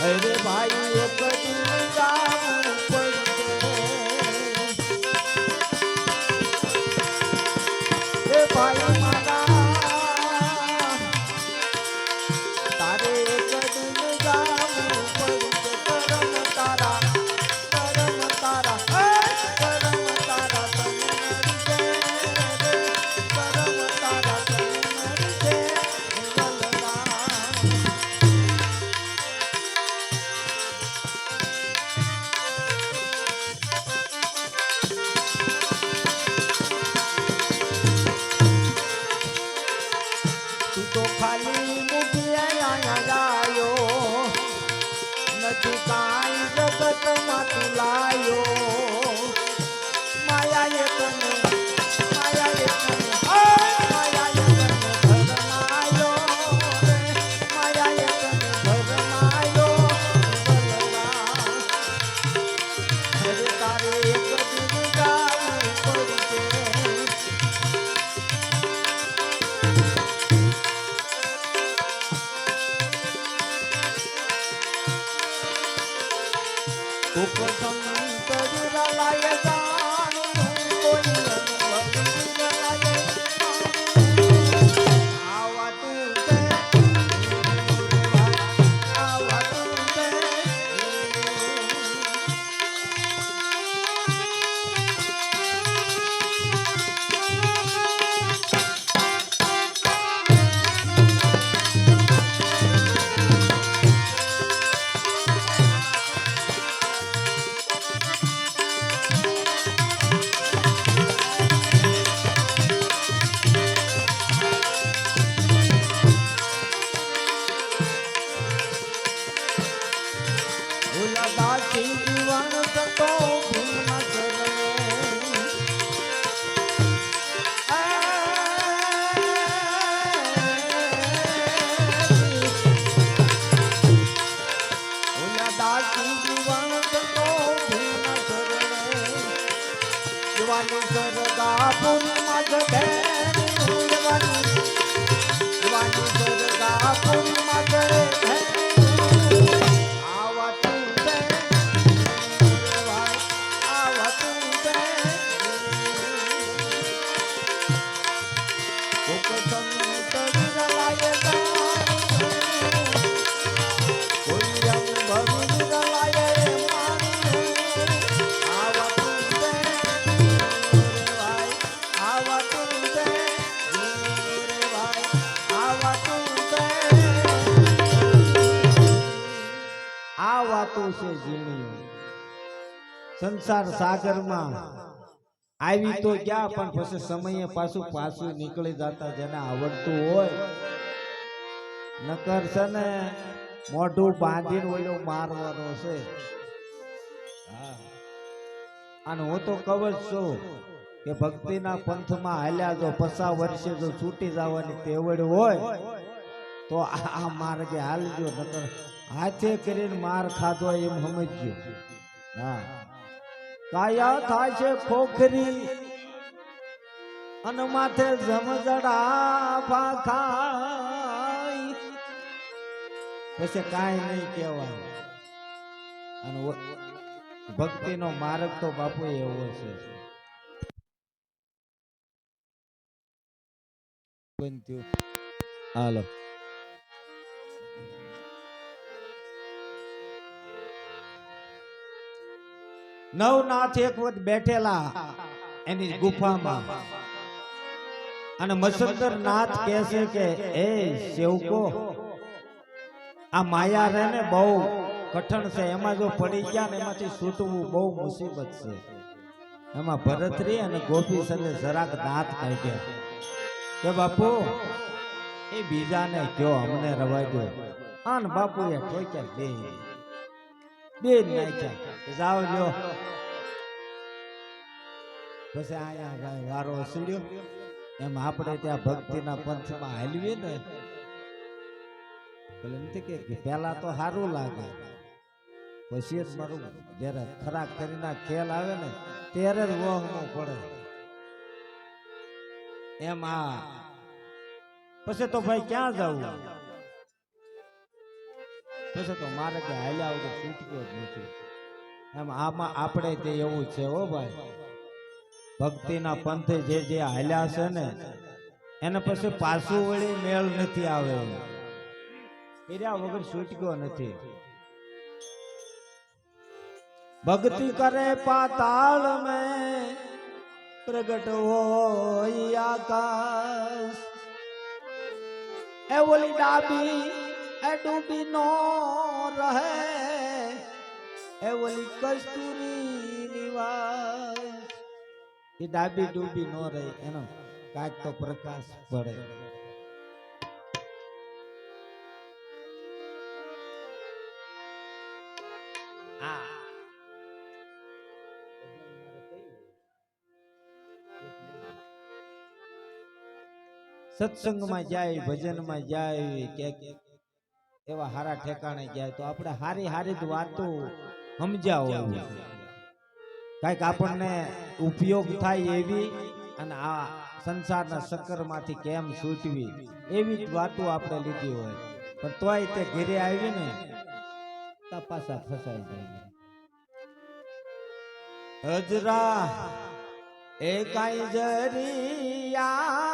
અરે ભાઈ એક વાતો છે ઝીણી સંસાર સાગરમાં આવી તો ગયા, પણ પછી સમયે પાછું પાછું નીકળી જતા જેને આવડતું હોય. નકર છે ને, મોઢું બાંધીને ઓલો મારવાનો છે. અને હું તો જ છું કે ભક્તિના પંથમાં હાલ્યા જો પસા વર્ષે જો છૂટી જવાની તેવડ હોય, તો આ માર્ગે હાલજો, નકર હાથે કરીને માર ખાધો એમ સમજજો. હા. કાયા થાય છે ખોખરી અને માથે જમજડા પછી કાંઈ નહીં કહેવાય અને ભક્તિનો માર્ગ તો બાપુ એવો છે. હાલો. નવનાથ એક વખત બેઠેલા એની ગુફામાં. અને મસંદર નાથ કહે છે કે એ સેવકો આ માયા રહે ને બહુ કઠણ છે. એમાં જો પડી ગયા ને એમાંથી છૂટવું બહુ મુસીબત છે. એમાં ભરતરી અને ગોપી સાથે જરાક દાંત કાઢ્યા. કે બાપુ એ બીજાને કયો અમને રવાય દો. આન બાપુએ ઠોક્યા બે. બે નાખ્યા. જાઓ પછી અહીંયા વારો સીડ્યો. એમ આપણે ત્યાં ભક્તિના પંથમાં હાલવીએ ને, એટલે નથી કે પેલા તો સારું લાગે. પછી જ મારું જ્યારે ખરાક કરીને ખેલ આવે ને, ત્યારે જ વહમો પડે. એમ આ પછી તો ભાઈ ક્યાં જવું પછી તો મારે કે હાલ્યા વગર છૂટક્યો જ નથી. એમ આમાં આપણે તે એવું છે હો ભાઈ. ભક્તિના પંથે જે જે હાલ્યા છે ને, એને પછી પાછું વળી મેળ નથી આવે. કર્યા વગર છૂટક્યો નથી. ભક્તિ કરે પાતાળ મે, પ્રગટ હોય આકાશ. એ ઓલી ડાબી, એ ડૂબી નો રહે. એ ઓલી કસ્તુરી નિવાસ. એ ડાબી ડૂબી નો રહે એનો કાંઈક તો પ્રકાશ પડે. આ સત્સંગમાં જાય ભજનમાં જાય કે એવા હારા ઠેકાણે જાય તો આપણે હારી હારી જ વાતો સમજ્યા હોય કાંઈક આપણને ઉપયોગ થાય એવી અને આ સંસારના ચક્કરમાંથી કેમ છૂટવી, એવી જ વાતો આપણે લીધી હોય. પણ તોય તે ઘેરે આવી ને તપાસા ફસાઈ જાય. હજરા, એ કાંઈ જરિયાનું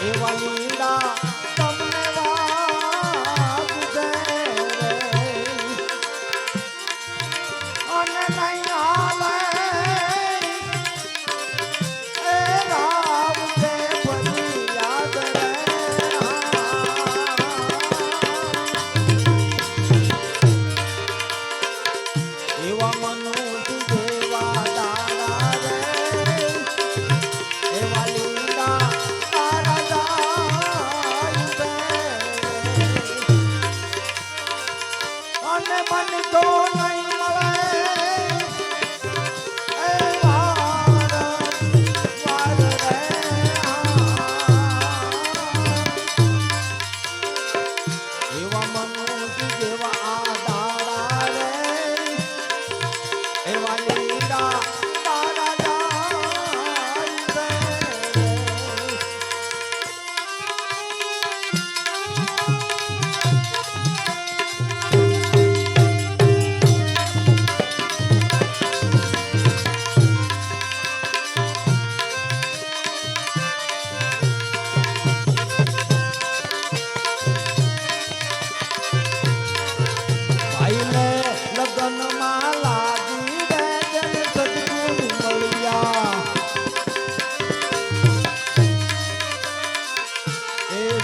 એવા લીડા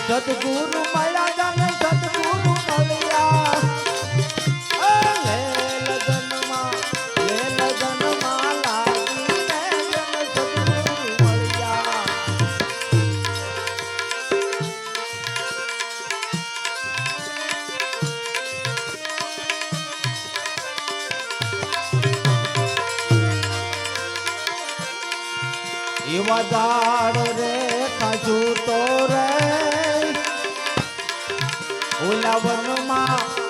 સદગુરુ મળ્યા જાને સદગુરુ મળ્યા એવા દાડ રે ખજૂર તો રે ઓલા વનમાં